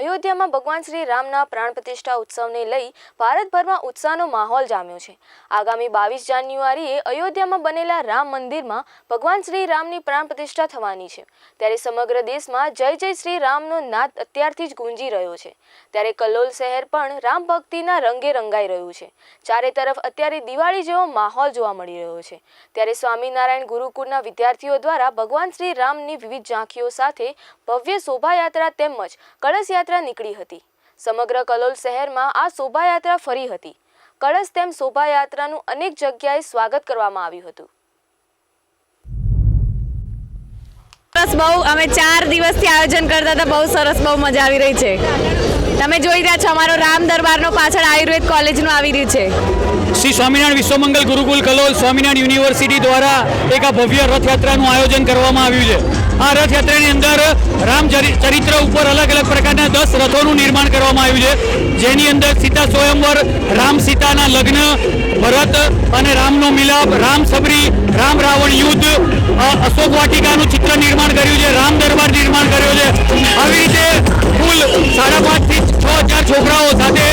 અયોધ્યામાં ભગવાન શ્રી રામના પ્રાણ પ્રતિષ્ઠા ઉત્સવને લઈ ભારતભરમાં ઉત્સાહનો માહોલ જામ્યો છે. આગામી બાવીસ જાન્યુઆરીએ અયોધ્યામાં બનેલા રામ મંદિરમાં ભગવાન શ્રી રામની પ્રાણ પ્રતિષ્ઠા થવાની છે. ત્યારે સમગ્ર દેશમાં જય જય શ્રી રામનો નાદ અત્યારથી જ ગુંજી રહ્યો છે. ત્યારે કલોલ શહેર પણ રામ ભક્તિના રંગે રંગાઈ રહ્યું છે. ચારે તરફ અત્યારે દિવાળી જેવો માહોલ જોવા મળી રહ્યો છે. ત્યારે સ્વામિનારાયણ ગુરુકુળના વિદ્યાર્થીઓ દ્વારા ભગવાન શ્રી રામની વિવિધ ઝાંખીઓ સાથે ભવ્ય શોભાયાત્રા તેમજ કળશ યાત્રા નીકળી હતી. સમગ્ર કલોલ શહેરમાં આ શોભાયાત્રા ફરી હતી. કળશ તેમ શોભાયાત્રાનું અનેક જગ્યાએ સ્વાગત કરવામાં આવ્યું હતું. સરસ બહુ, અમે ચાર દિવસથી આયોજન કરતા હતા, બહુ સરસ, બહુ મજા આવી રહી છે. તમે જોઈ રહ્યા છો, અમારો રામ દરબારનો પાછળ આયુર્વેદ કોલેજનું આવી રહ્યું છે. શ્રી સ્વામિનારાયણ વિશ્વમંગલ ગુરુકુલ કલોલ સ્વામિનારાયણ યુનિવર્સિટી દ્વારા એક આ ભવ્ય રથયાત્રાનું આયોજન કરવામાં આવ્યું છે. આ રથયાત્રાની અંદર રામ ચરિ- ચરિત્ર ઉપર અલગ અલગ પ્રકારના દસ રથોનું નિર્માણ કરવામાં આવ્યું છે. જેની અંદર સીતા સ્વયંવર, રામ સીતાના લગ્ન, ભરત અને રામનો મિલાપ, રામ સબરી, રામ રાવણ યુદ્ધ અશોક વાટિકાનું ચિત્ર નિર્માણ કર્યું છે, રામ દરબાર નિર્માણ કર્યો છે. Dios.